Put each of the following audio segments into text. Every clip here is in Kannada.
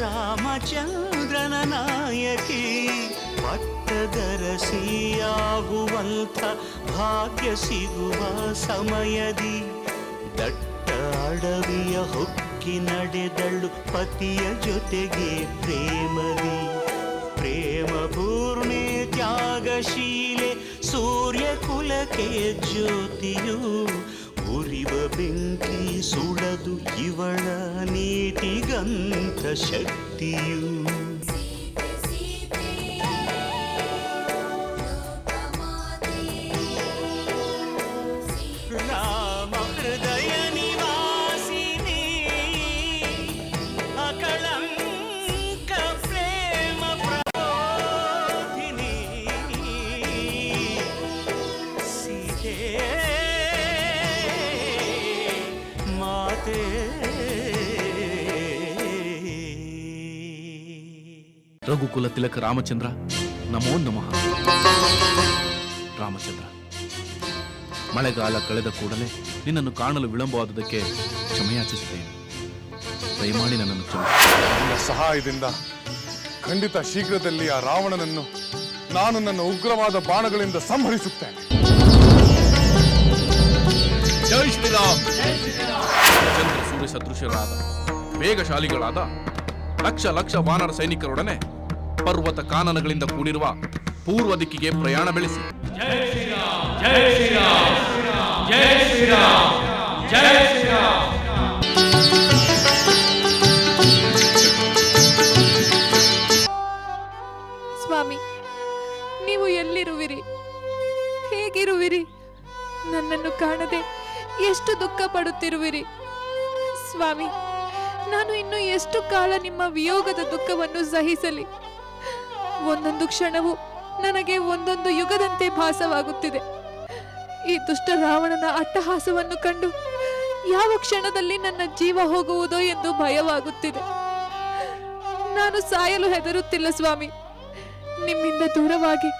ರಾಮಚಂದ್ರನ ನಾಯಕಿ, ಪಟ್ಟದರಸಿಯಾಗುವಂಥ ಭಾಗ್ಯ ಸಿಗುವ ಸಮಯದಿ. ದಟ್ಟ ಅಡವಿಯ ಹೊಕ್ಕಿ ನಡೆದಳು ಪತಿಯ ಜೊತೆಗೆ ಪ್ರೇಮದಿ. ಪ್ರೇಮ ಪೂರ್ಣೆ ತ್ಯಾಗಶೀಲೆ ಸೂರ್ಯ ಕುಲಕ್ಕೆ ಜ್ಯೋತಿಯು ಉರಿವ ಬೆಂಕಿ ಸುಡದು ಇವಳ ನೀತಿಗಂತ ಶಕ್ತಿಯು ರಘುಕುಲ ತಿಲಕ ರಾಮಚಂದ್ರ. ನಮೋ ನಮಃ. ರಾಮಚಂದ್ರ ಮಳೆಗಾಲ ಕಳೆದ ಕೂಡಲೇ ನಿನ್ನನ್ನು ಕಾಣಲು ವಿಳಂಬವಾದುದಕ್ಕೆ ಕ್ಷಮೆಯಾಚಿಸುತ್ತೇನೆ. ದಯಮಾಡಿ ನನ್ನನ್ನು ನಿನ್ನ ಸಹಾಯದಿಂದ ಖಂಡಿತ ಶೀಘ್ರದಲ್ಲಿ ಆ ರಾವಣನನ್ನು ನಾನು ನನ್ನ ಉಗ್ರವಾದ ಬಾಣಗಳಿಂದ ಸಂಹರಿಸುತ್ತೇನೆ. ಜೈ ಶ್ರೀರಾಮ್. ಚಂದ್ರ ಸೂರ್ಯ ಸದೃಶರಾದ ವೇಗಶಾಲಿಗಳಾದ ಲಕ್ಷ ಲಕ್ಷ ವಾನರ ಸೈನಿಕರೊಡನೆ ಪರ್ವತ ಕಾನನಗಳಿಂದ ಕೂಡಿರುವ ಪೂರ್ವ ದಿಕ್ಕಿಗೆ ಪ್ರಯಾಣ ಬೆಳೆಸಿ. ಸ್ವಾಮಿ ನೀವು ಎಲ್ಲಿರುವಿರಿ? ಹೇಗಿರುವಿರಿ? ನನ್ನನ್ನು ಕಾಣದೆ ಎಷ್ಟು ದುಃಖ ಪಡುತ್ತಿರುವಿರಿ? ಸ್ವಾಮಿ ನಾನು ಇನ್ನು ಎಷ್ಟು ಕಾಲ ನಿಮ್ಮ ವಿಯೋಗದ ದುಃಖವನ್ನು ಸಹಿಸಲಿ? ಒಂದೊಂದು ಕ್ಷಣವು ನನಗೆ ಒಂದೊಂದು ಯುಗದಂತೆ ಭಾಸವಾಗುತ್ತಿದೆ. ಈ ದುಷ್ಟ ರಾವಣನ ಅಟ್ಟಹಾಸವನ್ನು ಕಂಡು ಯಾವ ಕ್ಷಣದಲ್ಲಿ ನನ್ನ ಜೀವ ಹೋಗುವುದೋ ಎಂದು ಭಯವಾಗುತ್ತಿದೆ. ನಾನು ಸಾಯಲು ಹೆದರುತ್ತಿಲ್ಲ ಸ್ವಾಮಿ. ನಿಮ್ಮಿಂದ ದೂರವಾಗಿ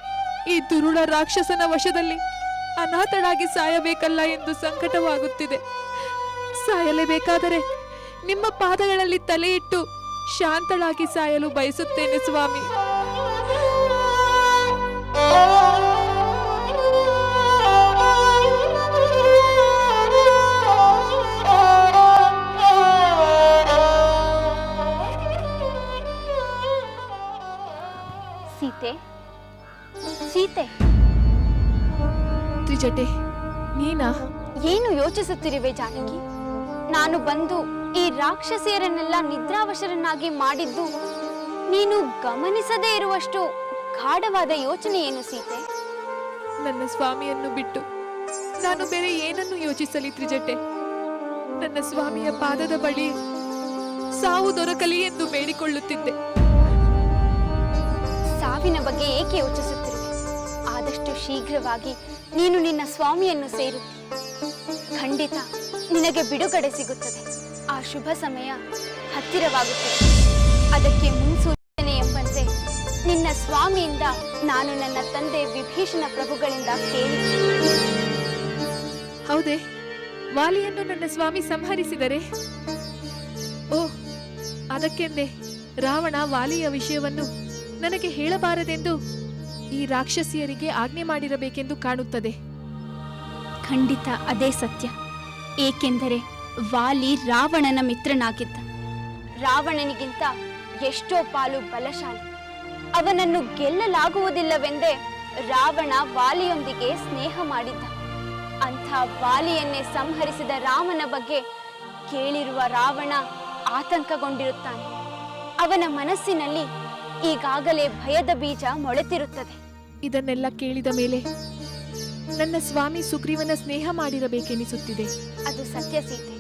ಈ ದುರುಳ ರಾಕ್ಷಸನ ವಶದಲ್ಲಿ ಅನಾಥಳಾಗಿ ಸಾಯಬೇಕಲ್ಲ ಎಂದು ಸಂಕಟವಾಗುತ್ತಿದೆ. ಸಾಯಲೇಬೇಕಾದರೆ ನಿಮ್ಮ ಪಾದಗಳಲ್ಲಿ ತಲೆಯಿಟ್ಟು ಶಾಂತಳಾಗಿ ಸಾಯಲು ಬಯಸುತ್ತೇನೆ ಸ್ವಾಮಿ. ಸೀತೆ ಸೀತೆ. ತ್ರಿಜಟೆ ನೀನಾ? ಏನು ಯೋಚಿಸುತ್ತಿರುವೆ ಜಾನಕಿ? ನಾನು ಬಂದು ಈ ರಾಕ್ಷಸಿಯರನ್ನೆಲ್ಲ ನಿದ್ರಾವಶರನ್ನಾಗಿ ಮಾಡಿದ್ದು ನೀನು ಗಮನಿಸದೇ ಇರುವಷ್ಟು ಗಾಢವಾದ ಯೋಚನೆ ಏನು ಸೀತೆ? ನನ್ನ ಸ್ವಾಮಿಯನ್ನು ಬಿಟ್ಟು ನಾನು ಬೇರೆ ಏನನ್ನು ಯೋಚಿಸಲಿ ತ್ರಿಜಟೆ ನನ್ನ ಸ್ವಾಮಿಯ ಪಾದದ ಬಳಿ ಸಾವು ದೊರಕಲಿ ಎಂದು ಬೇಡಿಕೊಳ್ಳುತ್ತಿದ್ದೆ. ಸಾವಿನ ಬಗ್ಗೆ ಏಕೆ ಯೋಚಿಸುತ್ತಿರುವೆ? ಆದಷ್ಟು ಶೀಘ್ರವಾಗಿ ನೀನು ನಿನ್ನ ಸ್ವಾಮಿಯನ್ನು ಸೇರು. ಖಂಡಿತ ನಿನಗೆ ಬಿಡುಗಡೆ ಸಿಗುತ್ತದೆ. ಆ ಶುಭ ಸಮಯ ಹತ್ತಿರವಾಗುತ್ತದೆ. ಅದಕ್ಕೆ ಮುನ್ಸೂಚನೆ ನಿನ್ನ ಸ್ವಾಮಿಯಿಂದ ನಾನು ನನ್ನ ತಂದೆ ವಿಭೀಷಣ ಪ್ರಭುಗಳಿಂದ ಕೇಳಿ. ಹೌದೇ ವಾಲಿಯನ್ನು ನನ್ನ ಸ್ವಾಮಿ ಸಂಹರಿಸಿದರೆ? ಓ ಅದಕ್ಕೆಂದೇ ರಾವಣ ವಾಲಿಯ ವಿಷಯವನ್ನು ನನಗೆ ಹೇಳಬಾರದೆಂದು ಈ ರಾಕ್ಷಸಿಯರಿಗೆ ಆಜ್ಞೆ ಮಾಡಿರಬೇಕೆಂದು ಕಾಣುತ್ತದೆ. ಖಂಡಿತ ಅದೇ ಸತ್ಯ. ಏಕೆಂದರೆ ವಾಲಿ ರಾವಣನ ಮಿತ್ರನಾಗಿದ್ದ. ರಾವಣನಿಗಿಂತ ಎಷ್ಟೋ ಪಾಲು ಬಲಶಾಲಿ. ಅವನನ್ನು ಗೆಲ್ಲಲಾಗುವುದಿಲ್ಲವೆಂದೇ ರಾವಣ ವಾಲಿಯೊಂದಿಗೆ ಸ್ನೇಹ ಮಾಡಿದ್ದ. ಅಂಥ ವಾಲಿಯನ್ನೇ ಸಂಹರಿಸಿದ ರಾಮನ ಬಗ್ಗೆ ಕೇಳಿರುವ ರಾವಣ ಆತಂಕಗೊಂಡಿರುತ್ತಾನೆ. ಅವನ ಮನಸ್ಸಿನಲ್ಲಿ ಈಗಾಗಲೇ ಭಯದ ಬೀಜ ಮೊಳೆತಿರುತ್ತದೆ. ಇದನ್ನೆಲ್ಲ ಕೇಳಿದ ಮೇಲೆ ನನ್ನ ಸ್ವಾಮಿ ಸುಗ್ರೀವನ ಸ್ನೇಹ ಮಾಡಿರಬೇಕೆನಿಸುತ್ತಿದೆ. ಅದು ಸತ್ಯ ಸೀತೆ.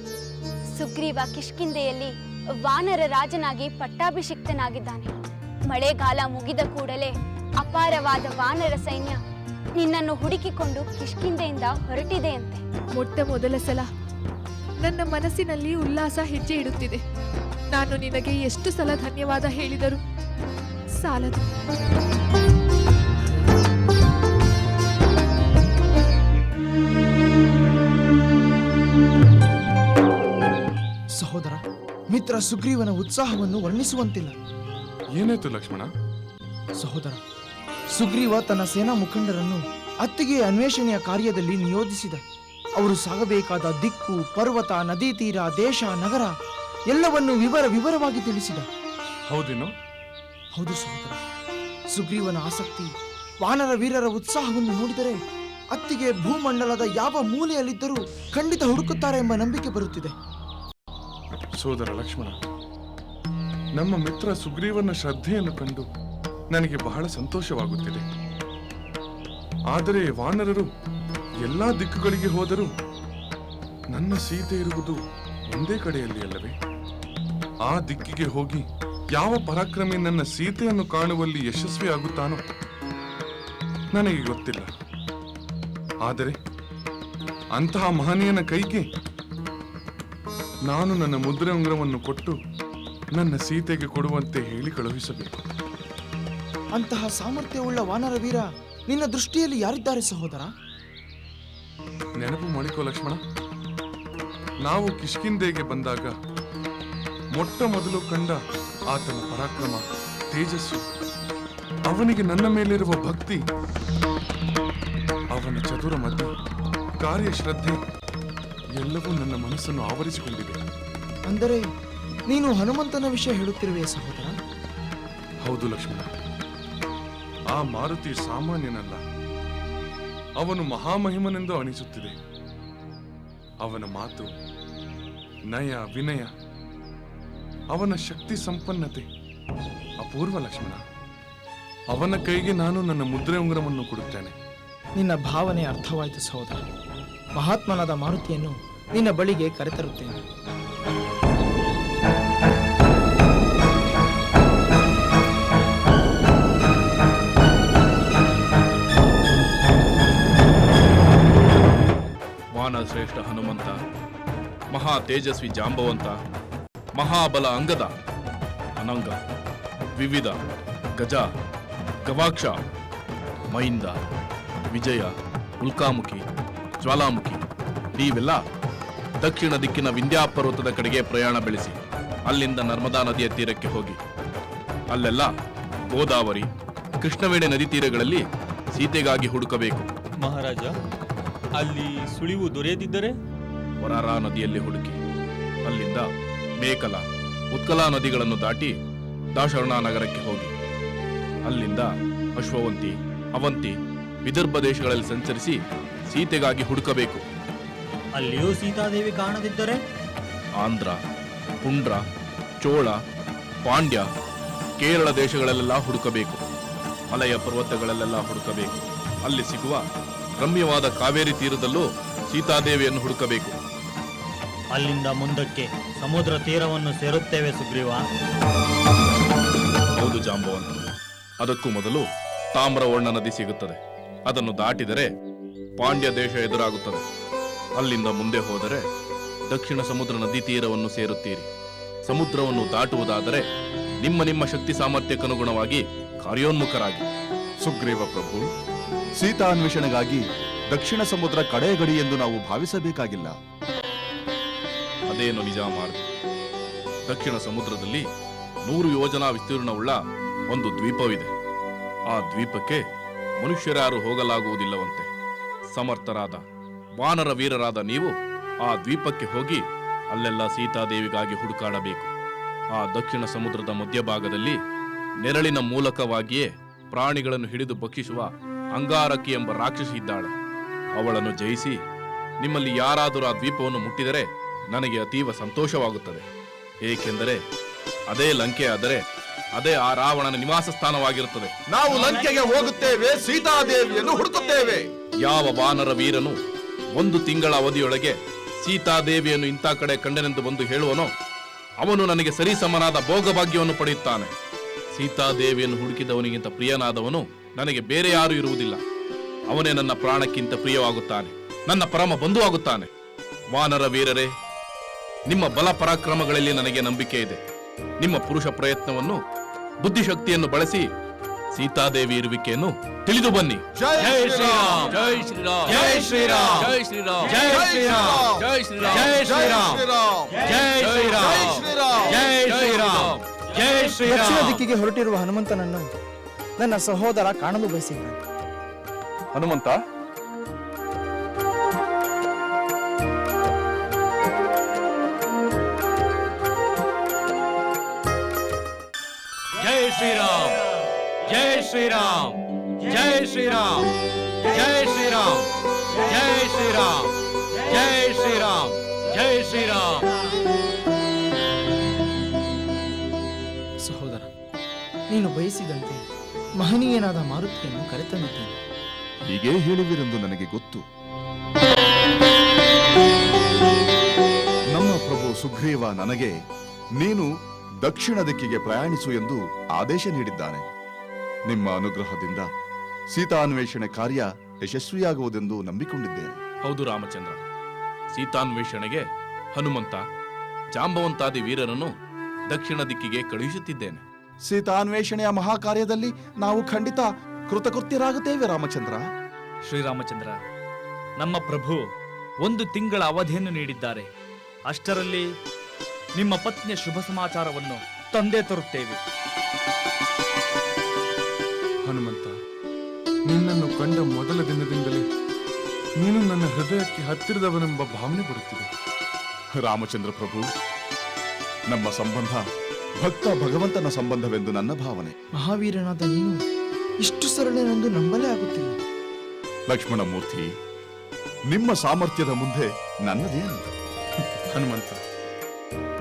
ಸುಗ್ರೀವ ಕಿಷ್ಕಿಂದೆಯಲ್ಲಿ ವಾನರ ರಾಜನಾಗಿ ಪಟ್ಟಾಭಿಷಿಕ್ತನಾಗಿದ್ದಾನೆ. ಮಳೆಗಾಲ ಮುಗಿದ ಕೂಡಲೇ ಅಪಾರವಾದ ವಾನರ ಸೈನ್ಯ ನಿನ್ನನ್ನು ಹುಡುಕಿಕೊಂಡು ಕಿಷ್ಕಿಂದೆಯಿಂದ ಹೊರಟಿದೆಯಂತೆ. ಮೊಟ್ಟ ಮೊದಲ ಸಲ ನನ್ನ ಮನಸ್ಸಿನಲ್ಲಿ ಉಲ್ಲಾಸ ಹೆಜ್ಜೆ ಇಡುತ್ತಿದೆ. ನಾನು ನಿನಗೆ ಎಷ್ಟು ಸಲ ಧನ್ಯವಾದ ಹೇಳಿದರು ಸಾಲದು. ಸಹೋದರ ಮಿತ್ರ ಸುಗ್ರೀವನ ಉತ್ಸಾಹವನ್ನು ವರ್ಣಿಸುವಂತಿಲ್ಲ. ಏನಾಯ್ತು ಲಕ್ಷ್ಮಣ? ಸಹೋದರ ಸುಗ್ರೀವ ತನ್ನ ಸೇನಾ ಮುಖಂಡರನ್ನು ಅತ್ತಿಗೆ ಅನ್ವೇಷಣೆಯ ಕಾರ್ಯದಲ್ಲಿ ನಿಯೋಜಿಸಿದ. ಅವರು ಸಾಗಬೇಕಾದ ದಿಕ್ಕು ಪರ್ವತ ನದಿ ತೀರ ದೇಶ ನಗರ ಎಲ್ಲವನ್ನು ವಿವರ ವಿವರವಾಗಿ ತಿಳಿಸಿದ. ಹೌದೇನೋ? ಹೌದು ಸಹೋದರ ಸುಗ್ರೀವನ ಆಸಕ್ತಿ ವಾನರ ವೀರರ ಉತ್ಸಾಹವನ್ನು ನೋಡಿದರೆ ಅತ್ತಿಗೆ ಭೂಮಂಡಲದ ಯಾವ ಮೂಲೆಯಲ್ಲಿದ್ದರೂ ಖಂಡಿತ ಹುಡುಕುತ್ತಾರೆ ಎಂಬ ನಂಬಿಕೆ ಬರುತ್ತಿದೆ. ಸೋದರ ಲಕ್ಷ್ಮಣ ನಮ್ಮ ಮಿತ್ರ ಸುಗ್ರೀವನ ಶ್ರದ್ಧೆಯನ್ನು ಕಂಡು ನನಗೆ ಬಹಳ ಸಂತೋಷವಾಗುತ್ತಿದೆ. ಆದರೆ ವಾನರರು ಎಲ್ಲಾ ದಿಕ್ಕುಗಳಿಗೆ ಹೋದರೂ ನನ್ನ ಸೀತೆ ಇರುವುದು ಒಂದೇ ಕಡೆಯಲ್ಲಿ ಅಲ್ಲವೇ? ಆ ದಿಕ್ಕಿಗೆ ಹೋಗಿ ಯಾವ ಪರಾಕ್ರಮಿ ನನ್ನ ಸೀತೆಯನ್ನು ಕಾಣುವಲ್ಲಿ ಯಶಸ್ವಿ ಆಗುತ್ತಾನೋ ನನಗೆ ಗೊತ್ತಿಲ್ಲ. ಆದರೆ ಅಂತಹ ಮಹನೀಯನ ಕೈಗೆ ನಾನು ನನ್ನ ಮುದ್ರೆ ಉಂಗುರವನ್ನು ಕೊಟ್ಟು ನನ್ನ ಸೀತೆಗೆ ಕೊಡುವಂತೆ ಹೇಳಿ ಕಳುಹಿಸಬೇಕು. ಅಂತಹ ಸಾಮರ್ಥ್ಯವುಳ್ಳ ವಾನರ ವೀರ ನಿನ್ನ ದೃಷ್ಟಿಯಲ್ಲಿ ಯಾರಿದ್ದಾರೆ ಸಹೋದರ? ನೆನಪು ಮಾಡಿಕೋ ಲಕ್ಷ್ಮಣ. ನಾವು ಕಿಷ್ಕಿಂದೆಗೆ ಬಂದಾಗ ಮೊಟ್ಟ ಮೊದಲು ಕಂಡ ಆತನ ಪರಾಕ್ರಮ ತೇಜಸ್ಸು ಅವನಿಗೆ ನನ್ನ ಮೇಲಿರುವ ಭಕ್ತಿ ಅವನ ಚತುರ ಕಾರ್ಯ ಕಾರ್ಯಶ್ರದ್ಧೆ ಎಲ್ಲವೂ ನನ್ನ ಮನಸ್ಸನ್ನು ಆವರಿಸಿಕೊಂಡಿದೆ. ಅಂದರೆ ನೀನು ಹನುಮಂತನ ವಿಷಯ ಹೇಳುತ್ತಿರುವೆ ಸಹೋದರ. ಹೌದು ಲಕ್ಷ್ಮಣ. ಆ ಮಾರುತಿ ಸಾಮಾನ್ಯನಲ್ಲ. ಅವನು ಮಹಾಮಹಿಮನೆಂದು ಅಣಿಸುತ್ತಿದೆ ಅವನ ಮಾತು ನಯ ವಿನಯ ಅವನ ಶಕ್ತಿ ಸಂಪನ್ನತೆ. ಅಪೂರ್ವ ಲಕ್ಷ್ಮಣ. ಅವನ ಕೈಗೆ ನಾನು ನನ್ನ ಮುದ್ರೆ ಉಂಗುರವನ್ನು ಕೊಡುತ್ತೇನೆ. ನಿನ್ನ ಭಾವನೆ ಅರ್ಥವಾಯಿತು ಸಹೋದರ. ಮಹಾತ್ಮನಾದ ಮಾರುತಿಯನ್ನು ನಿನ್ನ ಬಳಿಗೆ ಕರೆತರುತ್ತೇನೆ. ಶ್ರೇಷ್ಠ ಹನುಮಂತ, ಮಹಾ ತೇಜಸ್ವಿ ಜಾಂಬವಂತ, ಮಹಾಬಲ ಅಂಗದ, ಅನಂಗ, ವಿವಿಧ, ಗಜ, ಗವಾಕ್ಷ ಮೈಂದ ವಿಜಯ ಉಲ್ಕಾಮುಖಿ ಜ್ವಾಲಾಮುಖಿ, ನೀವೆಲ್ಲ ದಕ್ಷಿಣ ದಿಕ್ಕಿನ ವಿಂಧ್ಯ ಪರ್ವತದ ಕಡೆಗೆ ಪ್ರಯಾಣ ಬೆಳೆಸಿ, ಅಲ್ಲಿಂದ ನರ್ಮದಾ ನದಿಯ ತೀರಕ್ಕೆ ಹೋಗಿ. ಅಲ್ಲೆಲ್ಲ ಗೋದಾವರಿ, ಕೃಷ್ಣವೇಣೆ ನದಿ ತೀರಗಳಲ್ಲಿ ಸೀತೆಗಾಗಿ ಹುಡುಕಬೇಕು. ಮಹಾರಾಜ ಅಲ್ಲಿ ಸುಳಿವು ದೊರೆಯದಿದ್ದರೆ? ವರಾರಾ ನದಿಯಲ್ಲಿ ಹುಡುಕಿ ಅಲ್ಲಿಂದ ಮೇಕಲ ಉತ್ಕಲ ನದಿಗಳನ್ನು ದಾಟಿ ದಾಶರಣ ನಗರಕ್ಕೆ ಹೋಗಿ. ಅಲ್ಲಿಂದ ಅಶ್ವವಂತಿ ಅವಂತಿ ವಿದರ್ಭ ದೇಶಗಳಲ್ಲಿ ಸಂಚರಿಸಿ ಸೀತೆಗಾಗಿ ಹುಡುಕಬೇಕು. ಅಲ್ಲಿಯೂ ಸೀತಾದೇವಿ ಕಾಣದಿದ್ದರೆ? ಆಂಧ್ರ ಪುಂಡ್ರ ಚೋಳ ಪಾಂಡ್ಯ ಕೇರಳ ದೇಶಗಳಲ್ಲೆಲ್ಲ ಹುಡುಕಬೇಕು. ಮಲಯ ಪರ್ವತಗಳಲ್ಲೆಲ್ಲ ಹುಡುಕಬೇಕು. ಅಲ್ಲಿ ಸಿಗುವ ರಮ್ಯವಾದ ಕಾವೇರಿ ತೀರದಲ್ಲೂ ಸೀತಾದೇವಿಯನ್ನು ಹುಡುಕಬೇಕು. ಅಲ್ಲಿಂದ ಮುಂದಕ್ಕೆ ಸಮುದ್ರ ತೀರವನ್ನು ಸೇರುತ್ತೇವೆ ಸುಗ್ರೀವ. ಹೌದು ಜಾಂಬವನ್. ಅದಕ್ಕೂ ಮೊದಲು ತಾಮ್ರವರ್ಣ ನದಿ ಸಿಗುತ್ತದೆ. ಅದನ್ನು ದಾಟಿದರೆ ಪಾಂಡ್ಯ ದೇಶ ಎದುರಾಗುತ್ತದೆ. ಅಲ್ಲಿಂದ ಮುಂದೆ ಹೋದರೆ ದಕ್ಷಿಣ ಸಮುದ್ರ ನದಿ ತೀರವನ್ನು ಸೇರುತ್ತೀರಿ. ಸಮುದ್ರವನ್ನು ದಾಟುವುದಾದರೆ ನಿಮ್ಮ ನಿಮ್ಮ ಶಕ್ತಿ ಸಾಮರ್ಥ್ಯಕ್ಕನುಗುಣವಾಗಿ ಕಾರ್ಯೋನ್ಮುಖರಾಗಿ. ಸುಗ್ರೀವ ಪ್ರಭು ಸೀತಾ ಅನ್ವೇಷಣೆಗಾಗಿ ದಕ್ಷಿಣ ಸಮುದ್ರ ಕಡೆಯ ಗಡಿ ಎಂದು ನಾವು ಭಾವಿಸಬೇಕಾಗಿಲ್ಲ. ಅದೇನು ನಿಜ ಮಾರ್ಗ? ದಕ್ಷಿಣ ಸಮುದ್ರದಲ್ಲಿ ನೂರು ಯೋಜನಾ ವಿಸ್ತೀರ್ಣವುಳ್ಳ ಒಂದು ದ್ವೀಪವಿದೆ. ಆ ದ್ವೀಪಕ್ಕೆ ಮನುಷ್ಯರಾರು ಹೋಗಲಾಗುವುದಿಲ್ಲವಂತೆ. ಸಮರ್ಥರಾದ, ವಾನರ ವೀರರಾದ ನೀವು ಆ ದ್ವೀಪಕ್ಕೆ ಹೋಗಿ ಅಲ್ಲೆಲ್ಲ ಸೀತಾದೇವಿಗಾಗಿ ಹುಡುಕಾಡಬೇಕು. ಆ ದಕ್ಷಿಣ ಸಮುದ್ರದ ಮಧ್ಯಭಾಗದಲ್ಲಿ ನೆರಳಿನ ಮೂಲಕವಾಗಿಯೇ ಪ್ರಾಣಿಗಳನ್ನು ಹಿಡಿದು ಭಕ್ಷಿಸುವ ಅಂಗಾರಕಿ ಎಂಬ ರಾಕ್ಷಸಿ ಇದ್ದಾಳೆ. ಅವಳನ್ನು ಜಯಿಸಿ ನಿಮ್ಮಲ್ಲಿ ಯಾರಾದರೂ ಆ ದ್ವೀಪವನ್ನು ಮುಟ್ಟಿದರೆ ನನಗೆ ಅತೀವ ಸಂತೋಷವಾಗುತ್ತದೆ. ಏಕೆಂದರೆ ಅದೇ ಲಂಕೆ ಆದರೆ ಅದೇ ಆ ರಾವಣನ ನಿವಾಸ ಸ್ಥಾನವಾಗಿರುತ್ತದೆ. ನಾವು ಲಂಕೆಗೆ ಹೋಗುತ್ತೇವೆ ಸೀತಾದೇವಿಯನ್ನು ಹುಡುಕುತ್ತೇವೆ. ಯಾವ ವಾನರ ವೀರನು ಒಂದು ತಿಂಗಳ ಅವಧಿಯೊಳಗೆ ಸೀತಾದೇವಿಯನ್ನು ಇಂಥ ಕಡೆ ಕಂಡನೆಂದು ಬಂದು ಹೇಳುವನೋ ಅವನು ನನಗೆ ಸರಿಸಮನಾದ ಭೋಗಭಾಗ್ಯವನ್ನು ಪಡೆಯುತ್ತಾನೆ. ಸೀತಾದೇವಿಯನ್ನು ಹುಡುಕಿದವನಿಗಿಂತ ಪ್ರಿಯನಾದವನು ನನಗೆ ಬೇರೆ ಯಾರೂ ಇರುವುದಿಲ್ಲ ಅವನೇ ನನ್ನ ಪ್ರಾಣಕ್ಕಿಂತ ಪ್ರಿಯವಾಗುತ್ತಾನೆ ನನ್ನ ಪರಮ ಬಂಧುವಾಗುತ್ತಾನೆ ವಾನರ ವೀರರೇ ನಿಮ್ಮ ಬಲ ಪರಾಕ್ರಮಗಳಲ್ಲಿ ನನಗೆ ನಂಬಿಕೆ ಇದೆ ನಿಮ್ಮ ಪುರುಷ ಪ್ರಯತ್ನವನ್ನು ಬುದ್ಧಿಶಕ್ತಿಯನ್ನು ಬಳಸಿ ಸೀತಾದೇವಿ ಇರುವಿಕೆಯನ್ನು ತಿಳಿದು ಬನ್ನಿ ಜೈ ಶ್ರೀರಾಮ್ ಜೈ ಶ್ರೀರಾಮ್ ಜೈ ಶ್ರೀರಾಮ್ ಜೈ ಶ್ರೀರಾಮ್ ಜೈ ಶ್ರೀರಾಮ್ ಜೈ ಶ್ರೀರಾಮ್ ಜೈ ಶ್ರೀರಾಮ್ ಜೈ ಶ್ರೀರಾಮ್ ಜೈ ಶ್ರೀರಾಮ್ ಜೈ ದಕ್ಷಿಣ ಶ್ರೀರಾಮ್ ದಿಕ್ಕಿಗೆ ಹೊರಟಿರುವ ಹನುಮಂತನನ್ನು ನನ್ನ ಸಹೋದರ ಕಾಣಲು ಬಯಸಿದ್ದಾನೆ ಹನುಮಂತ? ಜೈ ಶ್ರೀರಾಮ್. ಜೈ ಶ್ರೀರಾಮ್. ಜೈ ಶ್ರೀರಾಮ್. ಜೈ ಶ್ರೀರಾಮ್. ಜೈ ಶ್ರೀರಾಮ್. ಜೈ ಶ್ರೀರಾಮ್. ಜೈ ಶ್ರೀರಾಮ್. ಸಹೋದರ ನೀನು ಬಯಸಿದಂತೆ ಮಹನೀಯನಾದ ಮಾರುತಿಯನ್ನು ಕರೆತಂದಿದ್ದೇನೆ ಹೀಗೆ ಹೇಳುವಿರೆಂದು ನನಗೆ ಗೊತ್ತು. ನಮ್ಮ ಪ್ರಭು ಸುಗ್ರೀವ ನನಗೆ ನೀನು ದಕ್ಷಿಣ ದಿಕ್ಕಿಗೆ ಪ್ರಯಾಣಿಸು ಎಂದು ಆದೇಶ ನೀಡಿದ್ದಾನೆ. ನಿಮ್ಮ ಅನುಗ್ರಹದಿಂದ ಸೀತಾನ್ವೇಷಣೆ ಕಾರ್ಯ ಯಶಸ್ವಿಯಾಗುವುದೆಂದು ನಂಬಿಕೊಂಡಿದ್ದೇನೆ. ಹೌದು ರಾಮಚಂದ್ರ. ಸೀತಾನ್ವೇಷಣೆಗೆ ಹನುಮಂತ ಜಾಂಬವಂತಾದಿ ವೀರರನ್ನು ದಕ್ಷಿಣ ದಿಕ್ಕಿಗೆ ಕಳುಹಿಸುತ್ತಿದ್ದೇನೆ. ಸೀತಾನ್ವೇಷಣೆಯ ಮಹಾಕಾರ್ಯದಲ್ಲಿ ನಾವು ಖಂಡಿತ ಕೃತಕೃತ್ಯರಾಗುತ್ತೇವೆ ರಾಮಚಂದ್ರ. ಶ್ರೀರಾಮಚಂದ್ರ ನಮ್ಮ ಪ್ರಭು ಒಂದು ತಿಂಗಳ ಅವಧಿಯನ್ನು ನೀಡಿದ್ದಾರೆ. ಅಷ್ಟರಲ್ಲಿ ನಿಮ್ಮ ಪತ್ನಿಯ ಶುಭ ಸಮಾಚಾರವನ್ನು ತಂದೆ ತರುತ್ತೇವೆ. ಹನುಮಂತ ನಿನ್ನನ್ನು ಕಂಡ ಮೊದಲ ದಿನದಿಂದಲೇ ನೀನು ನನ್ನ ಹೃದಯಕ್ಕೆ ಹತ್ತಿರದವನೆಂಬ ಭಾವನೆ ಬರುತ್ತಿದೆ. ರಾಮಚಂದ್ರ ಪ್ರಭು ನಮ್ಮ ಸಂಬಂಧ ಭಕ್ತ ಭಗವಂತನ ಸಂಬಂಧವೆಂದು ನನ್ನ ಭಾವನೆ. ಮಹಾವೀರನಾದ ನೀನು ಇಷ್ಟು ಸರಳನೆಂದು ನಂಬಲೇ ಆಗುತ್ತಿಲ್ಲ. ಲಕ್ಷ್ಮಣ ಮೂರ್ತಿ ನಿಮ್ಮ ಸಾಮರ್ಥ್ಯದ ಮುಂದೆ ನನ್ನದೇನು ಹನುಮಂತ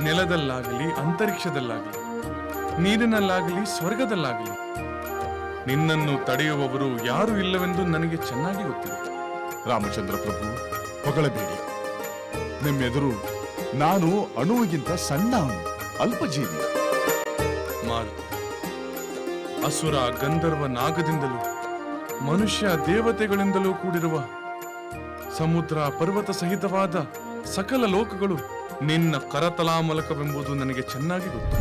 ನೆಲದಲ್ಲಾಗಲಿ ಅಂತರಿಕ್ಷದಲ್ಲಾಗಲಿ ನೀರಿನಲ್ಲಾಗಲಿ ಸ್ವರ್ಗದಲ್ಲಾಗಲಿ ನಿನ್ನನ್ನು ತಡೆಯುವವರು ಯಾರು ಇಲ್ಲವೆಂದು ನನಗೆ ಚೆನ್ನಾಗಿ ಗೊತ್ತಿದೆ. ರಾಮಚಂದ್ರ ಪ್ರಭು ಹೊಗಳಬೇಡಿ. ನಿಮ್ಮೆದುರು ನಾನು ಅಣುವಿಗಿಂತ ಸಣ್ಣ ಅಣು ಅಲ್ಪಜೀವಿ. ಅಸುರ ಗಂಧರ್ವ ನಾಗದಿಂದಲೂ ಮನುಷ್ಯ ದೇವತೆಗಳಿಂದಲೂ ಕೂಡಿರುವ ಸಮುದ್ರ ಪರ್ವತ ಸಹಿತವಾದ ಸಕಲ ಲೋಕಗಳು ನಿನ್ನ ಕರತಲಾಮಲಕವೆಂಬುದು ನನಗೆ ಚೆನ್ನಾಗಿ ಗೊತ್ತು.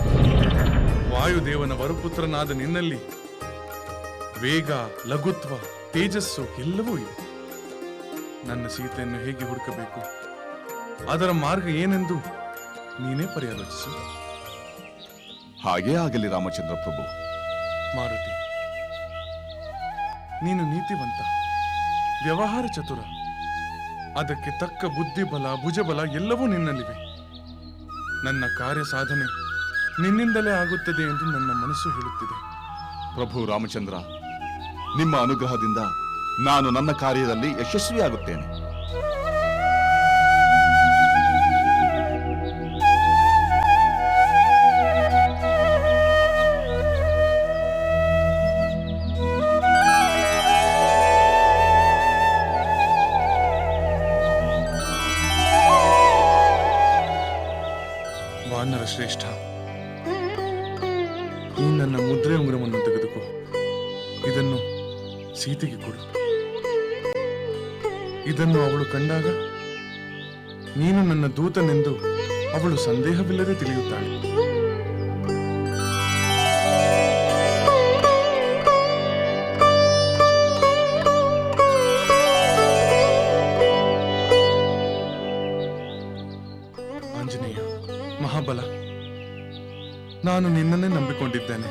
ವಾಯುದೇವನ ವರಪುತ್ರನಾದ ನಿನ್ನಲ್ಲಿ ವೇಗ, ಲಘುತ್ವ, ತೇಜಸ್ಸು ಎಲ್ಲವೂ ಇದೆ. ನನ್ನ ಸೀತೆಯನ್ನು ಹೇಗೆ ಹುಡುಕಬೇಕು? ಅದರ ಮಾರ್ಗ ಏನೆಂದು ನೀನೇ ಪರ್ಯಾಲೋಚಿಸು. ಹಾಗೇ ಆಗಲಿ ರಾಮಚಂದ್ರ ಪ್ರಭು. ಮಾರುತಿ. ನೀನು ನೀತಿವಂತ, ವ್ಯವಹಾರ ಚತುರ. ಅದಕ್ಕೆ ತಕ್ಕ ಬುದ್ಧಿಬಲ ಭುಜಬಲ ಎಲ್ಲವೂ ನಿನ್ನಲ್ಲಿವೆ. ನನ್ನ ಕಾರ್ಯ ಸಾಧನೆ ನಿನ್ನಿಂದಲೇ ಆಗುತ್ತದೆ ಎಂದು ನನ್ನ ಮನಸ್ಸು ಹೇಳುತ್ತಿದೆ. ಪ್ರಭು ರಾಮಚಂದ್ರ, ನಿಮ್ಮ ಅನುಗ್ರಹದಿಂದ ನಾನು ನನ್ನ ಕಾರ್ಯದಲ್ಲಿ ಯಶಸ್ವಿಯಾಗುತ್ತೇನೆ. ನಾನು ನಿನ್ನನ್ನೇ ನಂಬಿಕೊಂಡಿದ್ದೇನೆ.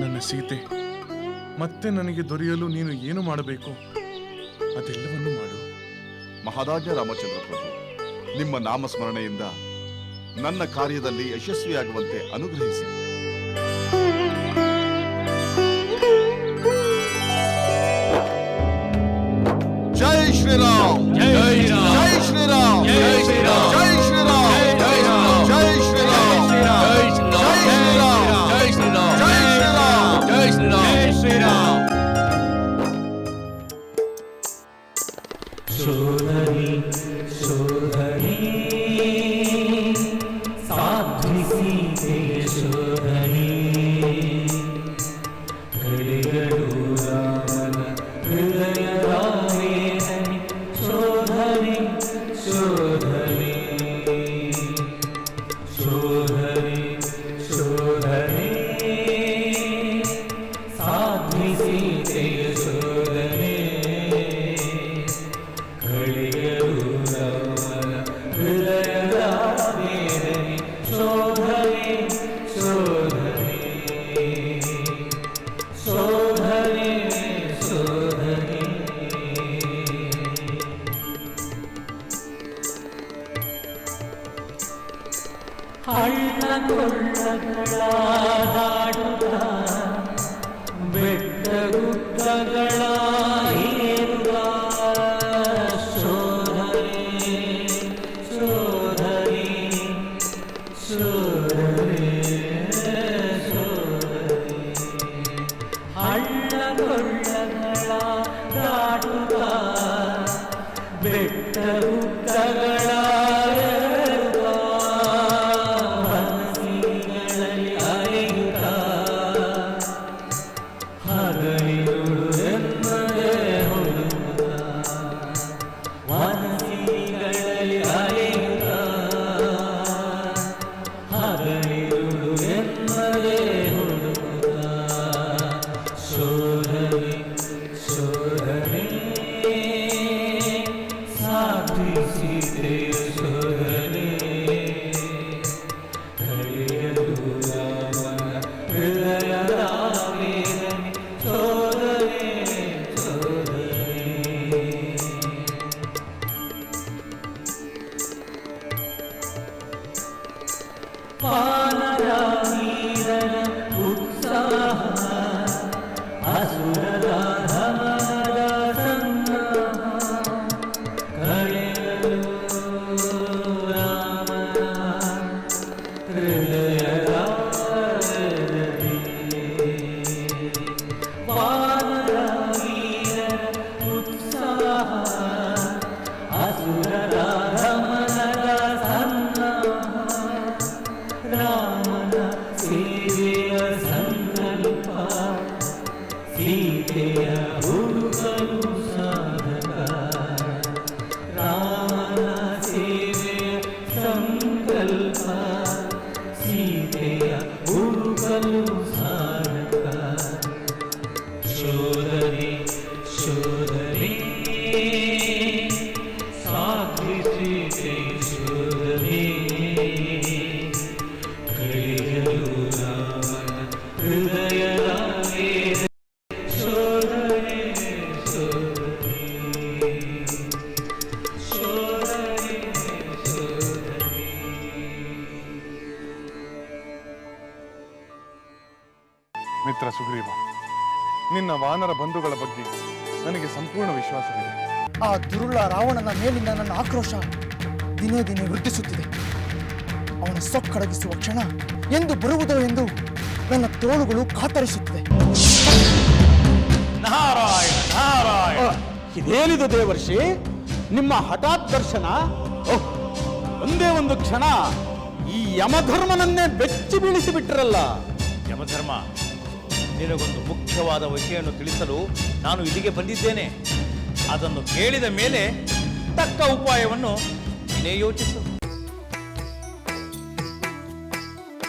ನನ್ನ ಸೀತೆ, ಮತ್ತೆ ನನಗೆ ದೊರೆಯಲು ನೀನು ಏನು ಮಾಡಬೇಕು? ಅದೆಲ್ಲವನ್ನೂ ಮಾಡು. ಮಹಾರಾಜ ರಾಮಚಂದ್ರ ಪ್ರಭು, ನಿಮ್ಮ ನಾಮಸ್ಮರಣೆಯಿಂದ ನನ್ನ ಕಾರ್ಯದಲ್ಲಿ ಯಶಸ್ವಿಯಾಗುವಂತೆ ಅನುಗ್ರಹಿಸಿ. sons ದುರುಳ ರಾವಣನ ಮೇಲಿನ ನನ್ನ ಆಕ್ರೋಶ ದಿನೇ ದಿನೇ ವೃದ್ಧಿಸುತ್ತಿದೆ. ಅವನ ಸೊಕ್ಕಡಗಿಸುವ ಕ್ಷಣ ಎಂದು ಬರುವುದೋ ಎಂದು ನನ್ನ ತೋಳುಗಳು ಕಾತರಿಸುತ್ತಿದೆ. ನಾರಾಯಣ ನಾರಾಯಣ. ಇದೇನಿದು ದೇವರ್ಷಿ? ನಿಮ್ಮ ಹಠಾತ್ ದರ್ಶನ? ಓಹ್ ಒಂದೇ ಒಂದು ಕ್ಷಣ. ಈ ಯಮಧರ್ಮನನ್ನೇ ಬೆಚ್ಚಿ ಬೀಳಿಸಿ ಬಿಟ್ಟಿರಲ್ಲ ಯಮಧರ್ಮ ನಿನಗೊಂದು ಮುಖ್ಯವಾದ ವಿಷಯವನ್ನು ತಿಳಿಸಲು ನಾನು ಇಲ್ಲಿಗೆ ಬಂದಿದ್ದೇನೆ. ಅದನ್ನು ಕೇಳಿದ ಮೇಲೆ ತಕ್ಕ ಉಪಾಯವನ್ನು ನೀನೇ ಯೋಚಿಸು.